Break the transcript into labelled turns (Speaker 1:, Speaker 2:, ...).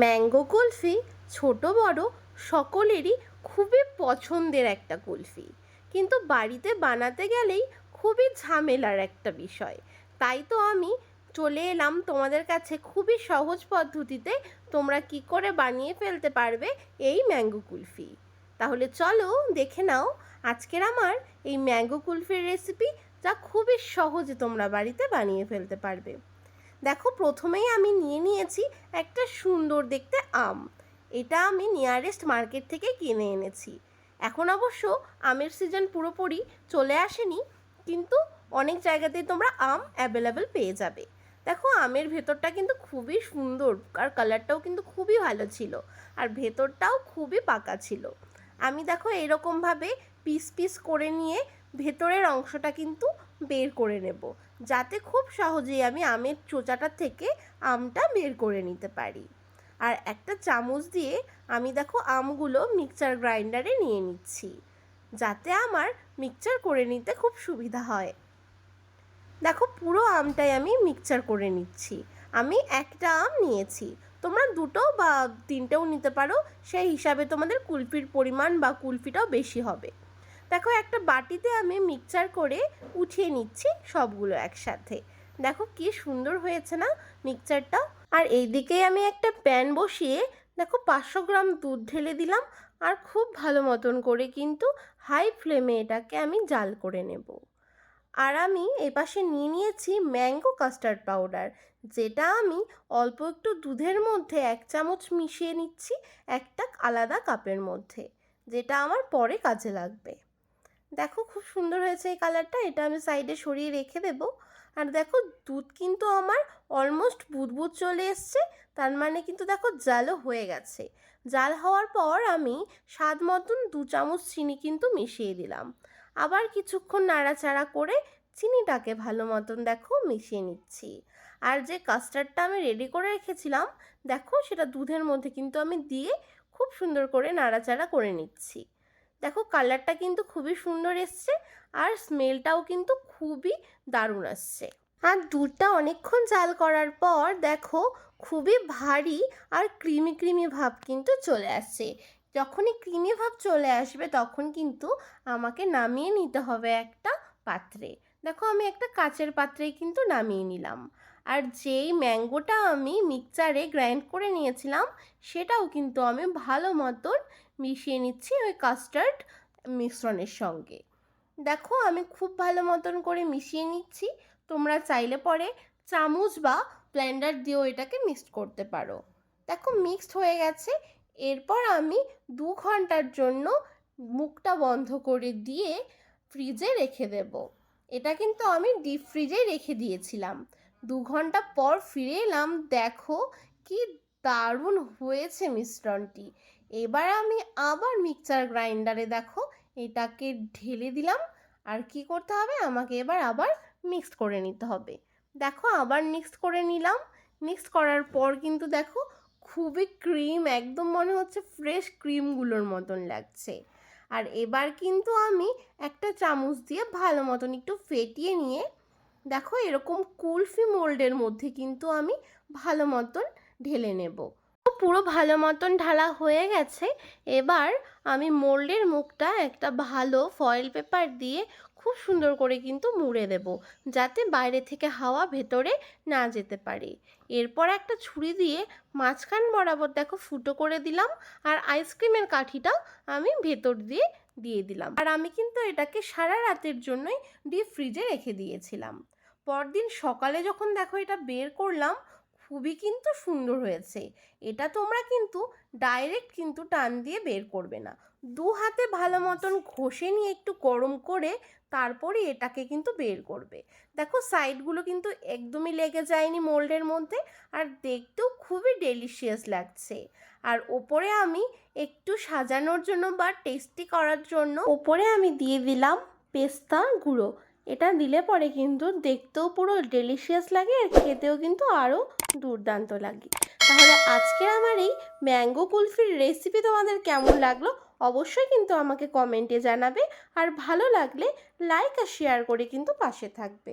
Speaker 1: Mango kulfi ছোট, বড় সকলেরই খুবই পছন্দের একটা কুলফি। কিন্তু বাড়িতে বানাতে গেলেই খুবই ঝামেলার একটা বিষয়। তাই তো আমি চলে এলাম তোমাদের কাছে খুবই সহজ পদ্ধতিতে তোমরা কি করে বানিয়ে ফেলতে পারবে এই ম্যাঙ্গো কুলফি। তাহলে চলো দেখে নাও আজকের আমার এই ম্যাঙ্গো কুলফির রেসিপি যা খুবই সহজে তোমরা বাড়িতে বানিয়ে ফেলতে পারবে। দেখো, প্রথমেই আমি নিয়ে নিয়েছি একটা সুন্দর দেখতে আম। এটা আমি নিয়ারেস্ট মার্কেট থেকে কিনে এনেছি। এখন অবশ্য আমের সিজন পুরোপুরি চলে আসেনি, কিন্তু অনেক জায়গাতেই তোমরা আম অ্যাভেলেবেল পেয়ে যাবে। দেখো, আমের ভেতরটা কিন্তু খুবই সুন্দর আর কালারটাও কিন্তু খুবই ভালো ছিল আর ভেতরটাও খুবই পাকা ছিল। আমি দেখো, এরকমভাবে পিস পিস করে নিয়ে ভেতরের অংশটা কিন্তু বের করে নেব। যাতে খুব সহজেই আমি আমের চোচাটা থেকে আমটা বের করে নিতে পারি। আর একটা চামচ দিয়ে আমি দেখো আমগুলো মিক্সচার গ্রাইন্ডারে নিয়ে নিচ্ছি, যাতে আমার মিক্সচার করে নিতে খুব সুবিধা হয়। দেখো পুরো আমটাই আমি মিক্সচার করে নিচ্ছি। আমি একটা আম নিয়েছি, তোমরা দুটো বা তিনটেও নিতে পারো, সেই হিসাবে তোমাদের কুলফির পরিমাণ বা কুলফিটাও বেশি হবে। দেখো, একটা বাটিতে আমি মিক্সচার করে উঠিয়ে নিচ্ছি সবগুলো একসাথে। দেখো কি সুন্দর হয়েছে না মিক্সচারটা আর এইদিকেই আমি একটা প্যান বসিয়ে, দেখো পাঁচশো গ্রাম দুধ ঢেলে দিলাম। আর খুব ভালো মতন করে কিন্তু হাই ফ্লেমে এটাকে আমি জাল করে নেব। আর আমি এপাশে নিয়ে নিয়েছি ম্যাঙ্গো কাস্টার্ড পাউডার, যেটা আমি অল্প একটু দুধের মধ্যে এক চামচ মিশিয়ে নিচ্ছি একটা আলাদা কাপের মধ্যে, যেটা আমার পরে কাজে লাগবে। দেখো খুব সুন্দর হয়েছে এই কালারটা, এটা আমি সাইডে সরিয়ে রেখে দেব। আর দেখো দুধ কিন্তু আমার অলমোস্ট বুদবুদ চলে এসছে, তার মানে কিন্তু দেখো জালও হয়ে গেছে। জাল হওয়ার পর আমি স্বাদ মতন দু চামচ চিনি কিন্তু মিশিয়ে দিলাম। আবার কিছুক্ষণ নাড়াচাড়া করে চিনিটাকে ভালো মতন দেখো মিশিয়ে নিচ্ছি। আর যে কাস্টার্ডটা আমি রেডি করে রেখেছিলাম, দেখো সেটা দুধের মধ্যে কিন্তু আমি দিয়ে খুব সুন্দর করে নাড়াচাড়া করে নিচ্ছি। দেখো কালারটা কিন্তু খুবই সুন্দর এসছে আর স্মেলটাও কিন্তু খুবই দারুণ আসছে। আর দুধটা অনেকক্ষণ জাল করার পর দেখো খুবই ভারী আর ক্রিমি ক্রিমি ভাব কিন্তু চলে আসছে। যখনই ক্রিমি ভাব চলে আসবে তখন কিন্তু আমাকে নামিয়ে নিতে হবে একটা পাত্রে। দেখো আমি একটা কাচের পাত্রে কিন্তু নামিয়ে নিলাম। আর যেই ম্যাঙ্গোটা আমি মিক্সচারে গ্রাইন্ড করে নিয়েছিলাম, সেটাও কিন্তু আমি ভালো মতন মিশিয়ে নিচ্ছি ওই কাস্টার্ড মিশ্রণের সঙ্গে। দেখো, আমি খুব ভালো মতন করে মিশিয়ে নিচ্ছি। তোমরা চাইলে পরে চামচ বা ব্লেন্ডার দিয়েও এটাকে মিক্সড করতে পারো। দেখো, মিক্সড হয়ে গেছে। এরপর আমি দু ঘণ্টার জন্য মুখটা বন্ধ করে দিয়ে ফ্রিজে রেখে দেব। এটা কিন্তু আমি ডিপ ফ্রিজে রেখে দিয়েছিলাম। দু ঘণ্টা পর ফিরে এলাম। দেখো কি দারুণ হয়েছে মিশ্রণটি। এবার আমি আবার মিক্সচার গ্রাইন্ডারে দেখো, এটাকে ঢেলে দিলাম। আর কি করতে হবে? আমাকে এবার আবার মিক্সড করে নিতে হবে। দেখো, আবার মিক্সড করে নিলাম। মিক্স করার পর কিন্তু দেখো, খুবই ক্রিম, একদম মনে হচ্ছে ফ্রেশ ক্রিমগুলোর মতন লাগছে। আর এবার কিন্তু আমি একটা চামচ দিয়ে ভালো মতন একটু ফেটিয়ে নিয়ে দেখো এরকম কুলফি মোল্ডের মধ্যে কিন্তু আমি ভালো মতন ঢেলে নেব। পুরো ভালো মতন ঢালা হয়ে গেছে। এবার আমি মোল্ডের মুখটা একটা ভালো ফয়েল পেপার দিয়ে খুব সুন্দর করে কিন্তু মুড়ে দেব, যাতে বাইরে থেকে হাওয়া ভেতরে না যেতে পারে। এরপর একটা ছুরি দিয়ে মাঝখান বরাবর দেখো ফুটো করে দিলাম, আর আইসক্রিমের কাঠিটা আমি ভেতর দিয়ে দিয়ে দিলাম। আর আমি কিন্তু এটাকে সারা রাতের জন্যই ডিপ ফ্রিজে রেখে দিয়েছিলাম। পরদিন সকালে যখন দেখো এটা বের করলাম খুবই কিন্তু সুন্দর হয়েছে। এটা তোমরা কিন্তু ডাইরেক্ট কিন্তু টান দিয়ে বের করবে না। দু হাতে ভালো মতন ঘষে নিয়ে একটু গরম করে তারপরে এটাকে কিন্তু বের করবে। দেখো সাইডগুলো কিন্তু একদমই লেগে যায়নি মোল্ডের মধ্যে আর দেখতেও খুবই ডেলিশিয়াস লাগছে। আর ওপরে আমি একটু সাজানোর জন্য বা টেস্টি করার জন্য ওপরে আমি দিয়ে দিলাম পেস্তা গুঁড়ো। এটা দিলে পরে কিন্তু দেখতেও পুরো ডেলিশিয়াস লাগে আর খেতেও কিন্তু আরও দুর্দান্ত লাগে। তাহলে আজকের আমার এই ম্যাঙ্গো কুলফির রেসিপি তোমাদের কেমন লাগল? অবশ্যই কিন্তু আমাকে কমেন্টে জানাবে। আর ভালো লাগলে লাইক আর শেয়ার করে কিন্তু পাশে থাকবে।